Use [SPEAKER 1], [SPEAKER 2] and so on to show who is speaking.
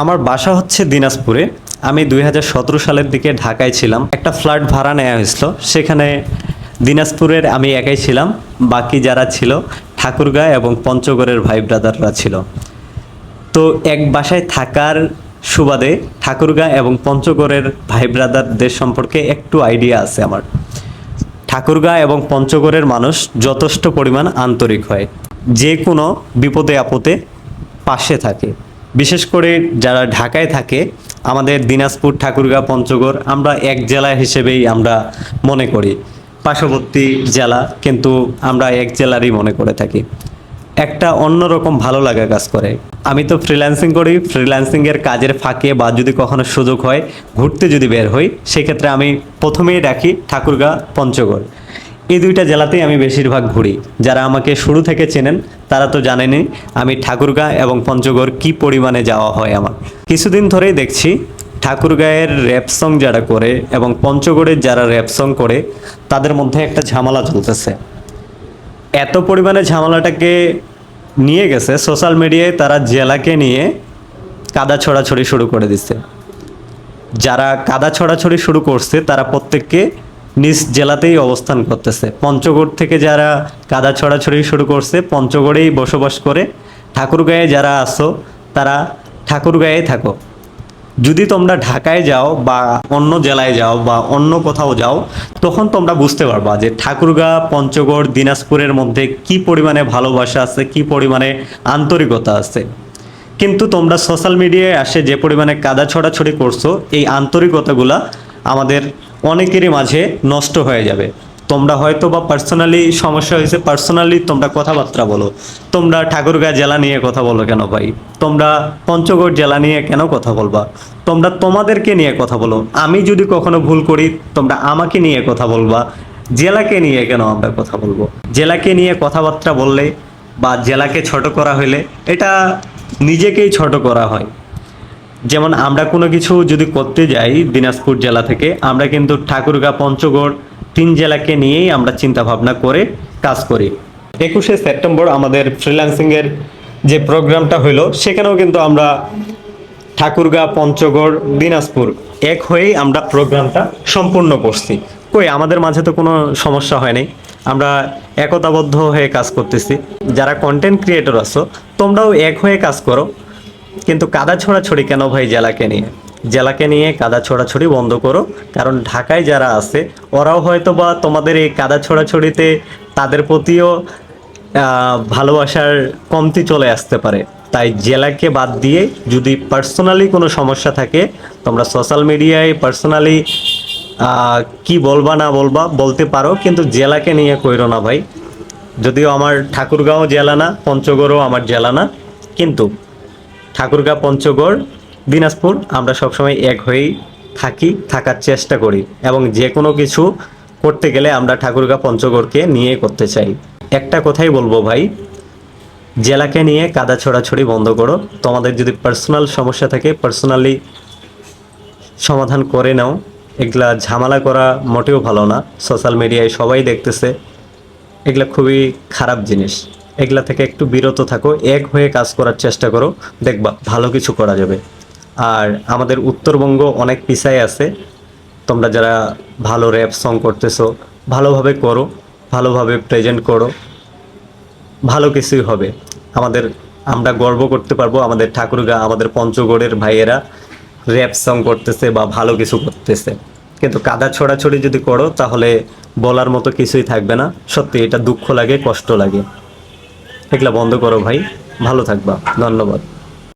[SPEAKER 1] আমার বাসা হচ্ছে দিনাজপুরে। আমি দুই হাজার সতেরো সালের দিকে ঢাকায় ছিলাম। একটা ফ্ল্যাট ভাড়া নেওয়া হয়েছিল। সেখানে দিনাজপুরের আমি একাই ছিলাম। বাকি যারা ছিল, ঠাকুরগাঁ এবং পঞ্চগড়ের ভাই ব্রাদাররা ছিল। তো এক বাসায় থাকার সুবাদে ঠাকুরগাঁ এবং পঞ্চগড়ের ভাই ব্রাদারদের সম্পর্কে একটু আইডিয়া আছে আমার। ঠাকুরগাঁ এবং পঞ্চগড়ের মানুষ যথেষ্ট পরিমাণ আন্তরিক হয়। যে কোনো বিপদে আপদে পাশে থাকে। বিশেষ করে যারা ঢাকায় থাকে, আমাদের দিনাজপুর, ঠাকুরগাঁ, পঞ্চগড়, আমরা এক জেলা হিসেবেই আমরা মনে করি। পার্শ্ববর্তী জেলা, কিন্তু আমরা এক জেলারই মনে করে থাকি। একটা অন্যরকম ভালো লাগা কাজ করে। আমি তো ফ্রিল্যান্সিং করি ফ্রিল্যান্সিংয়ের কাজের ফাঁকে বা যদি কখনো সুযোগ হয়, ঘুরতে যদি বের হই, সেক্ষেত্রে আমি প্রথমেই রাখি ঠাকুরগাঁ, পঞ্চগড়। এই দুইটা জেলাতেই আমি বেশিরভাগ ঘুরি। যারা আমাকে শুরু থেকে চেনেন, তারা তো জানেনই আমি ঠাকুরগাঁ এবং পঞ্চগড় কি পরিমাণে যাওয়া হয় আমার। কিছুদিন ধরেই দেখছি ঠাকুরগাঁয়ের র্যাপ সং যারা করে এবং পঞ্চগড়ের যারা র্যাপ সং করে, তাদের মধ্যে একটা ঝামেলা চলতেছে। এত পরিমাণে ঝামেলাটাকে নিয়ে গেছে সোশ্যাল মিডিয়ায় তারা জেলাকে নিয়ে কাদা ছড়াছড়ি শুরু করে দিচ্ছে। যারা কাদা ছড়াছড়ি শুরু করছে, তারা প্রত্যেককে নিজ জেলাতেই অবস্থান করতেছে। পঞ্চগড় থেকে যারা কাদা ছড়াছড়ি শুরু করছে, পঞ্চগড়েই বসবাস করে, ঠাকুরগাঁয়ে যারা আসো তারা ঠাকুরগাঁয়ে থাকো। যদি তোমরা ঢাকায় যাও বা অন্য জেলায় যাও বা অন্য কোথাও যাও, তখন তোমরা বুঝতে পারবা যে ঠাকুরগাঁ, পঞ্চগড়, দিনাজপুরের মধ্যে কি পরিমাণে ভালোবাসা আছে, কি পরিমাণে আন্তরিকতা আছে। কিন্তু তোমরা সোশ্যাল মিডিয়ায় আসে যে পরিমাণে কাদা ছড়াছড়ি করছ, এই আন্তরিকতাগুলা আমাদের অনেকেরই মাঝে নষ্ট হয়ে যাবে। তোমরা হয়তো বা পার্সোনালি সমস্যা হয়েছে পার্সোনালি তোমরা কথাবার্তা বলো। তোমরা ঠাকুরগাঁ জেলা নিয়ে কথা বলো কেন ভাই? তোমরা পঞ্চগড় জেলা নিয়ে কেন কথা বলবা? তোমরা তোমাদেরকে নিয়ে কথা বলো। আমি যদি কখনো ভুল করি, তোমরা আমাকে নিয়ে কথা বলবা। জেলাকে নিয়ে কেন আমরা কথা বলব? জেলাকে নিয়ে কথাবার্তা বললে বা জেলাকে ছোট করা হইলে, এটা নিজেকেই ছোট করা হয়। যেমন আমরা কোনো কিছু যদি করতে যাই দিনাজপুর জেলা থেকে, আমরা কিন্তু ঠাকুরগাঁ, পঞ্চগড় তিন জেলাকে নিয়েই আমরা চিন্তা ভাবনা করে কাজ করি। একুশে সেপ্টেম্বর আমাদের ফ্রিল্যান্সিংয়ের যে প্রোগ্রামটা হইল, সেখানেও কিন্তু আমরা ঠাকুরগাঁ, পঞ্চগড়, দিনাজপুর এক হয়েই আমরা প্রোগ্রামটা সম্পূর্ণ করছি। কই, আমাদের মাঝে তো কোনো সমস্যা হয় নাই। আমরা একতাবদ্ধ হয়ে কাজ করতেছি। যারা কন্টেন্ট ক্রিয়েটর আছো, তোমরাও এক হয়ে কাজ করো। কিন্তু কাদা ছোড়াছড়ি কেন ভাই জেলাকে নিয়ে? জেলাকে নিয়ে কাদা ছোড়াছড়ি বন্ধ করো, কারণ ঢাকায় যারা আছে, ওরাও হয়তো বা তোমাদের এই কাদা ছোড়াছড়িতে তাদের প্রতিও ভালোবাসার কমতি চলে আসতে পারে। তাই জেলাকে বাদ দিয়ে যদি পার্সোনালি কোনো সমস্যা থাকে, তোমরা সোশ্যাল মিডিয়ায় পার্সোনালি কি বলবা না বলবা বলতে পারো, কিন্তু জেলাকে নিয়ে কইরো না ভাই। যদিও আমার ঠাকুরগাঁও জেলা না, পঞ্চগড়ও আমার জেলা না, কিন্তু ঠাকুরগাঁ, পঞ্চগড়, দিনাজপুর, আমরা সবসময় এক হয়েই থাকি, থাকার চেষ্টা করি এবং যে কোনো কিছু করতে গেলে আমরা ঠাকুরগাঁ, পঞ্চগড়কে নিয়ে করতে চাই। একটা কথাই বলব ভাই, জেলাকে নিয়ে কাদা ছড়াছড়ি বন্ধ করো। তোমাদের যদি পার্সোনাল সমস্যা থাকে পার্সোনালি সমাধান করে নাও। এগুলা ঝামেলা করা মোটেও ভালো না। সোশ্যাল মিডিয়ায় সবাই দেখতেছে। এগুলা খুবই খারাপ জিনিস। এগুলা থেকে একটু বিরত থাকো, এক হয়ে কাজ করার চেষ্টা করো, দেখবা ভালো কিছু করা যাবে। আর আমাদের উত্তরবঙ্গ অনেক পিছায় আছে, তোমরা যারা ভালো র্যাপ সং করতেছো, ভালোভাবে করো, ভালোভাবে প্রেজেন্ট করো, ভালো কিছুই হবে। আমাদের, আমরা গর্ব করতে পারব, আমাদের ঠাকুরগা, আমাদের পঞ্চগড়ের ভাইয়েরা র্যাপ সং করতেছে বা ভালো কিছু করতেছে। কিন্তু কাদা ছড়াছড়ি যদি করো, তাহলে বলার মতো কিছুই থাকবে না। সত্যি, এটা দুঃখ লাগে, কষ্ট লাগে। এগুলা বন্ধ করো ভাই। ভালো থাকবা। ধন্যবাদ।